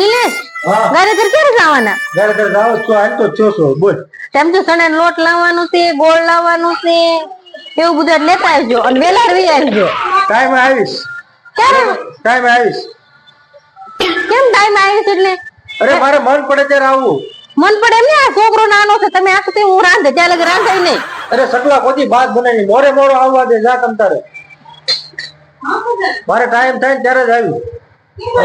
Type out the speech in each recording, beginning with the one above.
નિલેશ હા. ક્યારે જવાના? ઘરે ઘરે જાવ છું હાલ તો થયો બોલ. તેમ તો સણે લોટ લાવવાનું છે ગોળ લાવવાનું છે? એવું બધું લેતા આવજો અને વેલા આવજો. ટાઈમે આવીશ. ક્યારે ટાઈમે આવીશ. કેમ ટાઈમ આવીશ એટલે? અરે મારે મન પડે ત્યારે આવું. મન પડે એમ ને આ છોકરો નાનો છે તમે આખું તે હું રાંધે ત્યાં લગે રાંધાય નહીં. અરે સકલા ખોટી બાદ બનાવી મોરે મોરો આવવા દે જા તમ તારે. મારે ટાઈમ થાય ત્યારે જ આવી.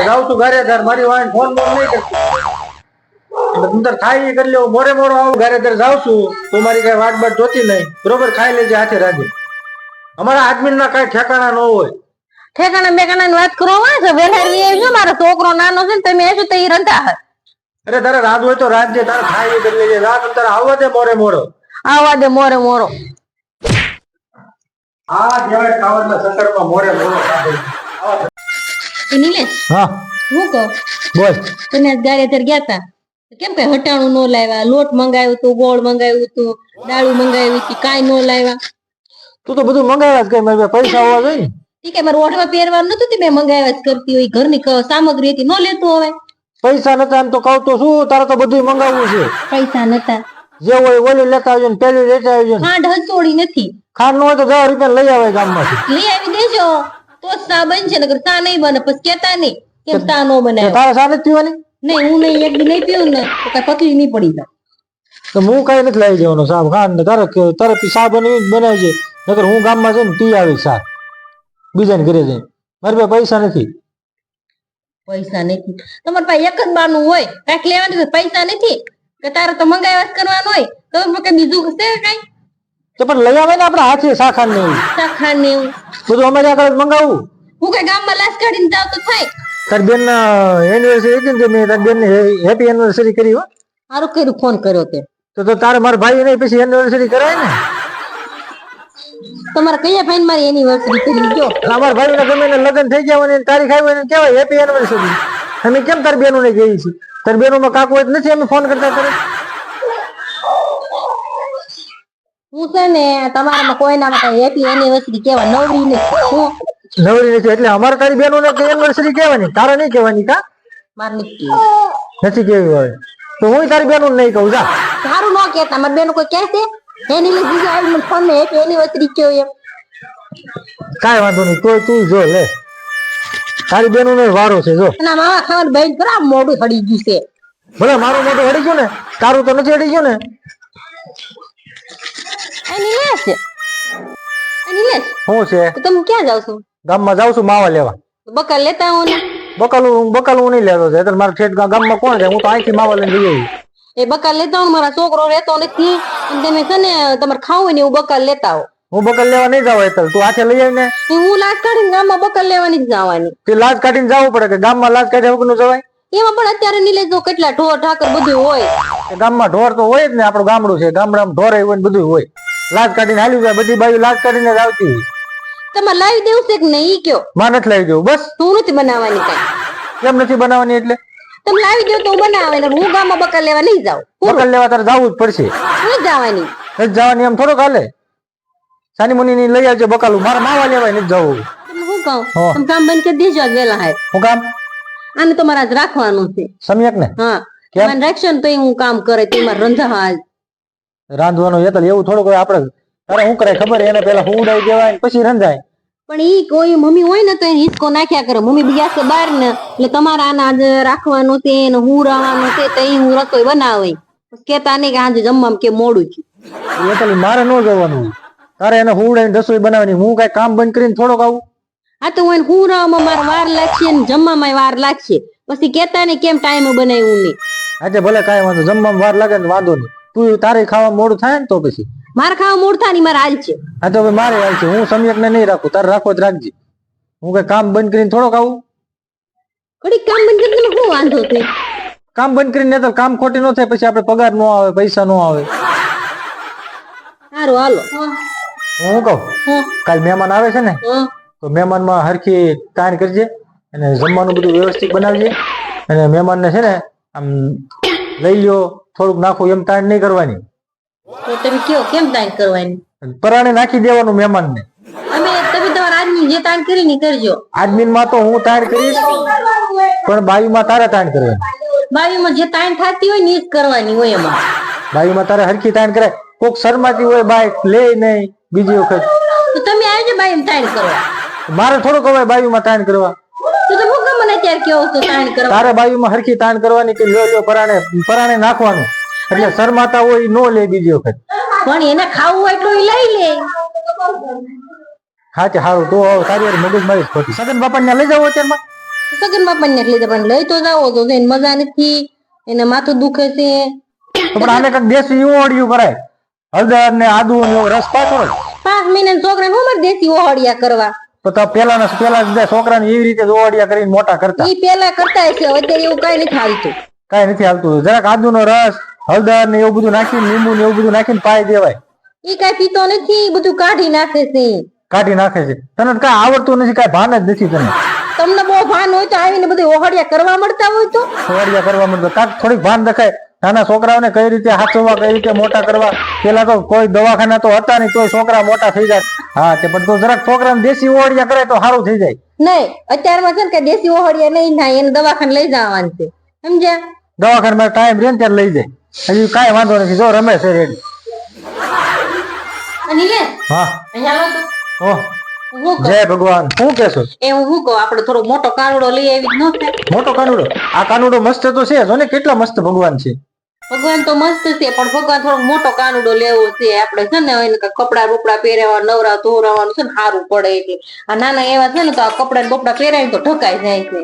જાઉં છું ઘરે ઘર મારી વાંહે ફોન બોન નહીં કરતી તું તાર ખાઈ કરી લેવું મોરે મોરો આવું ઘરે ઘર જાઉં છું. તું મારી કઈ વાટ બાટ જોતી નહીં. બરોબર ખાઈ લેજે હાથે રાજે અમારા આદમી ના કઈ ઠેકાણા ન હોય. ઠેકાણા બેકાણા ની વાત કરો છે વેલા રહી આવજો મારો છોકરો નાનો છે ને તમે આવશો તો એ રંધા હે અરે તારે રાત હોય તો રાજે તારે ખાઈ કરી લેજે. રાત તારે આવવા દે મોરે મોરો. આવવા દે મોરે મોરો. આ કહેવાય ખાવાના સકરમાં મોરે મોરો. ખાધો. નિલેશ હા. હું કહું? બોલ. તને આજ ગારેધર ગયા તા? કેમ કઈ હટાણું નો લાવ્યા લોટ મંગાવ્યું તું ગોળ મંગાવ્યું તું દાળું મંગાવી હતી કાઈ નો લાવ્યા. તું તો બધું મંગાવ્યા જ કઈ મારી પૈસા હોવા જોઈએ ને. ઠીક મારે ઓઢવા પહેરવાનું નતું તે મેં મંગાવ્યા જ કરતી હોય ઘરની સામગ્રી હતી નો લેતો હવે. પૈસા નતા એમ તો કહું તો શું તારે તો બધું મંગાવવું છે. પૈસા નતા. જે હોય ઓલી લેતા આવજો ને પેલી લેતા આવજો ખાંડ હસોડી નથી. ખાંડ નો હોય તો દસ રૂપિયા લઈ આવે ગામમાંથી. લઈ આવી દેજો. તો સા બનશે નકર સા નહીં બને પછી કેતા નહીં. કેમ સા નો બને? તારે સાને જ પીવાની નહીં હું નહીં એક દી નહીં પીવું ને તો કઈ પતલી નહીં પડી જાય. તો હું કઈ નથી લઈ જવાનો સાહેબ ખાંડ ને તારે કે- તારે સા બનવી બનાવજે. નકર હું ગામમાં જઈને પી આવી સા બીજાને ઘરે જઈને. મારી પાસે પૈસા નથી. પૈસા નથી. તમારી પાસે એક જ બાનું હોય કાંઈક લેવાનું પૈસા નથી. કે તારે તો મંગાવ્યા વાત કરવાનું હોય. તો બીજું છે કઈ? તો પણ લઈ આવે ને આપણા હાથે ને એવું? શાખા ને એવું. બધું અમારે આગળ મંગાવું? હું કઈ ગામમાં લાશ કાઢીને જાવ તો થાય. તાર બેન એનિવર્સરી હતી ને મેં તાર બેન હેપી એનિવર્સરી કરી હો. સારું કર્યું ફોન કર્યો તે. તો તો તારે મારા ભાઈ નહીં પછી એનિવર્સરી કરાય ને? તમારે કયા ભાઈ મારી એનિવર્સરી કરી ગયો અમારા ભાઈ ના ગમે લગ્ન થઈ ગયા હોય ને તારીખ આવી હોય ને કેવાય હેપી એનિવર્સરી અમે કેમ તાર બેનો ને કહીએ છીએ? તાર બેનો માં કાકો નથી અમે ફોન કરતા કરે હું છે ને તમારામાં કોઈનામાં કઈ હેપી એનિવર્સરી કેવા નવરી ને નવરી નથી એટલે અમારે તારી બેનો ને એનિવર્સરી કહેવાની. તારે નહીં કહેવાની કા? માર નથી. કેવું. નથી કેવી હોય. તો હું તારી બેનો નહીં કહું જા. સારું ન કેતા મારી બેન કોઈ કહેશે? એની લીધે બીજો આવી મને ફોન ને હેપી એનિવર્સરી કયો એમ. કાંઈ વાંધો નહીં. તોય તું જો લે. તારી બેનો નો વારો છે જો. ના મારા ખાવાનું બેન ખરા મોઢું હડી ગયું છે. ભલે મારું મોઢું હડી ગયું ને તારું તો નથી હડી ગયું ને. નિલેશ આ નિલેશ છે? તમે ક્યાં જાવ છો? ગામમાં જાવ છું માવા લેવા. બકર લેતા હું ને. બકાલું બકાલું હું નહીં લેતો એટલે મારા ઠેઠ ગામમાં કોણ છે? હું તો અહીંથી માવા લઈને જઈ આવી. એ બકર લેતા હું મારા છોકરો રહેતો નથી. તમે છે ને તમારે ખાવું ને હું બકર લેતા આવો. હું બકલ લેવા નહીં જાવ એટલે તું હાથે લઈ આવીને હું લાજ કાઢીને ગામમાં બકાલ લેવાની જ જવાની. તે લાજ કાઢીને જવું પડે કે ગામમાં લાજ કાઢ્યા વગરનું જવાય? એમાં પણ અત્યારે નિલેશ જો કેટલા ઢોર ઠાકર બધું હોય. ગામમાં ઢોર તો હોય જ ને આપણું ગામડું છે ગામડામાં ઢોર હોય ને બધું હોય. લાજ કાઢીને હાલી જાય બધી બાજુ લાજ કાઢીને જ આવતી હોય. તમારે લાવી દેવું છે કે નહીં કયો? માં નથી લાવી દેવું બસ. હું નથી બનાવવાની કઈ. કેમ નથી બનાવવાની એટલે? તમે લાવી દો તો હું બનાવે ને હું ગામમાં બકર લેવા નહીં જાઉં. બકર લેવા તારે જવું જ પડશે. હું જવાની. નથી જવાની એમ થોડોક હાલે. સાની મુની ની લઈ આવજો બકાલું મારે માવા લેવાય નથી જવું. હું કહું? તમે કામ બંધ કરી દેજો આજ વેલા હાય હું કામ? આને તમારે આજ રાખવાનું છે. સમ્યક ને હા? મને રાખશો ને તો હું કામ કરે તો એમાં રંધા આજ રાંધવાનું એટલે એવું થોડુંક આપણે. તારે શું કરે ખબર? એને પેલા ઉડાઈ દેવાય પછી રંધાય. પણ ઈ કોઈ મમ્મી હોય ને તો એને હિસકો નાખ્યા કરે. મમ્મી બીજા છે બહાર ને એટલે તમારે આના આજે રાખવાનું તે ને હું રહેવાનું તે તે હું રસોઈ બનાવે. કેતા નહીં કે આજે જમવામાં કે મોડું છે. તો મારે ન જવાનું. તારે એને હુવડાઈને રસોઈ બનાવવાની. હું કઈ કામ બંધ કરીને થોડોક આવું? હા તો હું હું રહેવામાં મારે વાર લાગશે ને જમવામાં વાર લાગશે. પછી કેતા ને કેમ ટાઈમ બનાવ્યું નહીં. આજે ભલે કાંઈ વાંધો જમવામાં વાર લાગે ને વાંધો નહીં. તું તારે ખાવા મોડું થાય ને તો પછી. મારે ખાવા મોડું થાય ને મારે હાલ છે. હા તો મારે હાલ છે. હું સમ્યક ને નહીં રાખું. તારે રાખો જ રાખજે. હું કઈ કામ બંધ કરીને થોડોક આવું. ઘડીક કામ બંધ કરીને શું વાંધો છે? કામ બંધ કરીને તો કામ ખોટી ન થાય પછી આપણે પગાર ન આવે પૈસા ન આવે. સારું હાલો. હું. કહું? કાલ મહેમાન આવે છે ને? તો તો મહેમાનમાં હરખી કાન કરજે અને જમવાનું બધું વ્યવસ્થિત બનાવજે. અને મહેમાનને છે ને આમ લઈ લ્યો થોડુંક નાખો એમ તાણ નહીં કરવાની. તો તમે કયો કેમ તાણ કરવાની? પરાણે નાખી દેવાનું મહેમાનને. અમે તમે તમારા આદમી જે તાણ કરી ની કરજો. આદમીનમાં તો હું તાણ કરીશ પણ બાયુમાં તારે તાણ કરવાની. બાવીમાં જે તાણ થતી હોય ને એ જ કરવાની હોય એમાં. બાયુમાં તારે હરખી તાણ કરે કોક શરમાતી હોય બાઈક લે નહીં બીજી વખત. તો તમે બાવી માં તાણ કરવા. મારે થોડુંક હવે માં તાણ કરવા. અત્યારે કહો છો તાણ કરવા? તારે બાયુમાં હરખી તાણ કરવાની કે લ્યો લ્યો પરાણે પરાણે નાખવાનું. એટલે શરમાતા હોય નો લે બીજી વખત. પણ એને ખાવું હોય તો લઈ લે. હા તે સારું તો આવો તારી હારે મગજ મારી ખોટી. સગન બાપા લઈ જાવ અત્યારમાં? સગન બાપા ને જાવ પણ લઈ તો જાવો તો એને મજા નથી એને માથું દુખે છે. તો પણ આને કંઈક દેશી ઓડિયું કરાય હળદર ને આદુ નો રસ પાછો પાંચ મહિના છોકરા ને ઉમર દેશી ઓહળિયા કરવા? તો તો પેલાના પેલા છોકરાને એવી રીતે જ ઓળિયા કરીને મોટા કરતા. ઈ પેલા કરતા અત્યારે એવું કઈ નથી હાલતું. કઈ નથી હાલતું. જરાક આદુનો રસ હળદર ને એવું બધું નાખીને લીંબુ ને એવું બધું નાખીને પાઈ દેવાય. ઈ કઈ પીતો નથી બધું કાઢી નાખે છે. કાઢી નાખે છે. તને કાંઈ આવડતું નથી કાંઈ ભાન જ નથી તને. તમને બહુ ભાન હોય તો આવીને બધું ઓહડિયા કરવા મળતા હોય તો? ઓહડિયા કરવા મળતા થોડીક ભાન દેખાય નાના છોકરાઓને કઈ રીતે હાચવવા કઈ રીતે મોટા કરવા? પેલા તો કોઈ દવાખાના તો હતા નહીં તોય છોકરા મોટા થઈ જાય. હા તે પણ તો જરાક છોકરાને દેશી ઓહળિયા કરે તો સારું થઈ જાય. નહીં અત્યારમાં છે ને કે દેશી ઓહળિયા નહીં થાય એને દવાખાને લઈ જવાનું છે. સમજ્યા? દવાખાનામાં ટાઈમ રે ત્યારે લઈ જાય. હજી કાંઈ વાંધો નથી જો રમે છે રેડી. હા. ઓહ જય ભગવાન. શું કેશો એ હું શું કહું? આપણે થોડો મોટો કાનુડો લઈ આવી ન મોટો કાનુડો? આ કાનુડો મસ્ત તો છે જો ને કેટલા મસ્ત ભગવાન છે. ભગવાન તો મસ્ત છે પણ ભગવાન થોડો મોટો કાનુડો લેવો છે. આપણે છે ને એને કપડા રૂપડા પહેરાવા નવરા ધોરાવાનું છે ને સારું પડે એટલે આ નાના એવા છે ને તો આ કપડા ને બપડા પહેરાય તો ઢકાઈ જાય છે.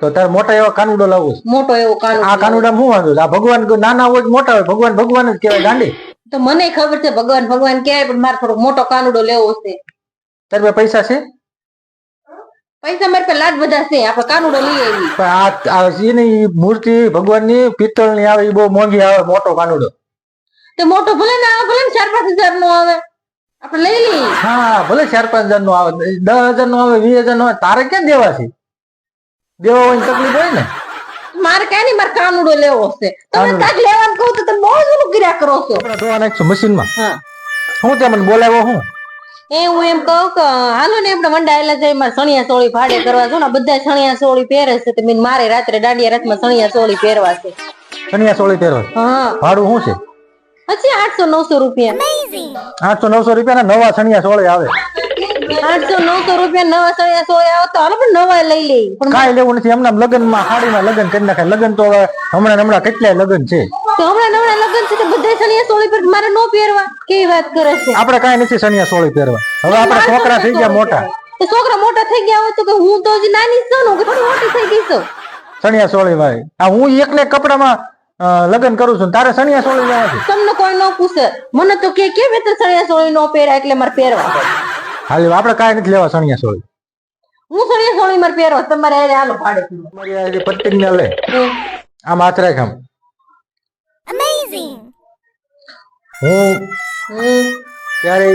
તો તારે મોટા એવો કાનુડો લાવવો છે? મોટો એવો આ કાનુડા શું વાંધો આ ભગવાન નાના હોય મોટા હોય ભગવાન ભગવાન જ કહેવાય ગાંડી. તો મને ખબર છે ભગવાન ભગવાન કહેવાય પણ મારે થોડો મોટો કાનુડો લેવો છે. તારે પૈસા છે? પૈસા મારી પાસે લાડ બધા છે. આપણે કાનુડો લઈ આવી. પણ આ આ એની મૂર્તિ ભગવાનની પિત્તળની આવે એ બહુ મોંઘી આવે મોટો કાનુડો. તો મોટો ભલે ના આવે ભલે ચાર પાંચ હજાર નો આવે. આપણે લઈ લઈએ. હા ભલે ચાર પાંચ હજાર નો આવે દસ હજાર નો આવે વીસ હજાર નો આવે તારે ક્યાં દેવા છે દેવા હોય તકલીફ હોય ને. મારે કઈ નહીં મારે કાનુડો લેવો છે? તમે. કાંઈક લેવાનું કહું તો તમે બહુ જ કર્યા કરો છો. મશીનમાં. હા. શું તે મને બોલાવ્યો હું? એ હું એમ કહું કે હાલો ને આપણે મંડાયેલા છે મારે સણિયા ચોળી ભાડે કરવા છો ને બધા સણિયા ચોળી પહેરે છે તો મેં મારે રાત્રે દાંડિયા રાતમાં સણિયા ચોળી પહેરવા છે. સણિયા સોળી પહેરવા હા. ભાડું શું છે? પછી આઠસો નવસો રૂપિયા. આઠસો નવસો રૂપિયા નવા સણિયા સોળે આવે. આઠસો નવસો રૂપિયા નવા સણિયા ચોળી આવે તો હાલો પણ નવા લઈ લઈ પણ કાંઈ લેવું નથી એમના લગ્નમાં હાડીમાં લગ્ન કરી નાખાય. લગ્ન તો હવે હમણાં હમણાં કેટલાય લગ્ન છે? તો હમણાં નવડા લગ્ન છે તો બધા સણિયા ચોળી પર મારે ન પહેરવા. કેવી વાત કરે છે? આપણે કાંઈ નથી સણિયા સોળી પહેરવા. હવે આપણે છોકરા થઈ ગયા મોટા. તો છોકરા મોટા થઈ ગયા હોય તો કે હું તો હજી નાની છું હું થોડી મોટી થઈ ગઈ છું. સણિયા સોળી ભાઈ. આ હું એકને કપડામાં લગ્ન કરું છું તારે સણિયા સોળી લેવા છે? તમને કોઈ ન પૂછે. મને તો કે કેમ રીતે સણિયા સોળી નો પહેરાય એટલે મારે પહેરવા. હાલ આપણે કાંઈ નથી લેવા સણિયા સોળી. હું સણિયા સોળી મારે પહેરો તમારે હારે હાલો પાડે તમારી આ જે પટ્ટીને લે. આમ હાથ રાખ આમ. હું ક્યારે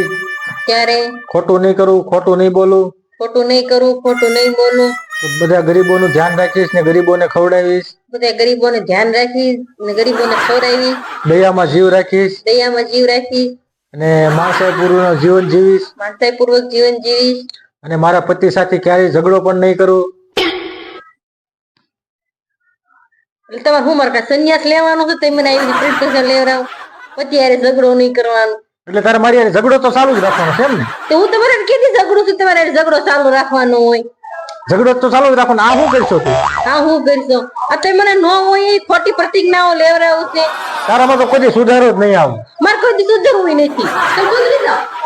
ક્યારે? ખોટું નહીં કરું ખોટું નહીં બોલું. ખોટું નહીં કરું ખોટું નહીં બોલું. બધા ગરીબોનું ધ્યાન રાખીશ ને ગરીબોને ખવડાવીશ. બધા ગરીબોને ધ્યાન રાખીશ ને ગરીબોને ખવડાવીશ. દયામાં જીવ રાખીશ. દયામાં જીવ રાખીશ. અને માણસાઈ પૂર્વક જીવન જીવીશ. માનસાઈ પૂર્વક જીવન જીવીશ. અને મારા પતિ સાથે ક્યારેય ઝઘડો પણ નહીં કરું. એટલે તમારે હું મારે સંન્યાસ લેવાનો છે? તમે મને આવી પ્રિસ્ક્રિપ્શન લેવડાવો. પછી યારે ઝઘડો નહીં કરવાનો. એટલે તારે મારી ઝઘડો તો ચાલુ જ રાખવાનો છે એમ ને? તો હું તમારે કીધી ઝઘડું છું તમારે ઝઘડો ચાલુ રાખવાનો હોય. ઝઘડો તો ચાલુ જ ને આ શું કરશો તું? આ શું કરશો? આ તો મને ન હોય એ ખોટી પ્રતિજ્ઞાઓ લેવરાવું છે. તારામાં તો કોઈ દી સુધારો જ નહીં આવું. મારે કોઈ સુધારવું નથી. તો બોલી તમે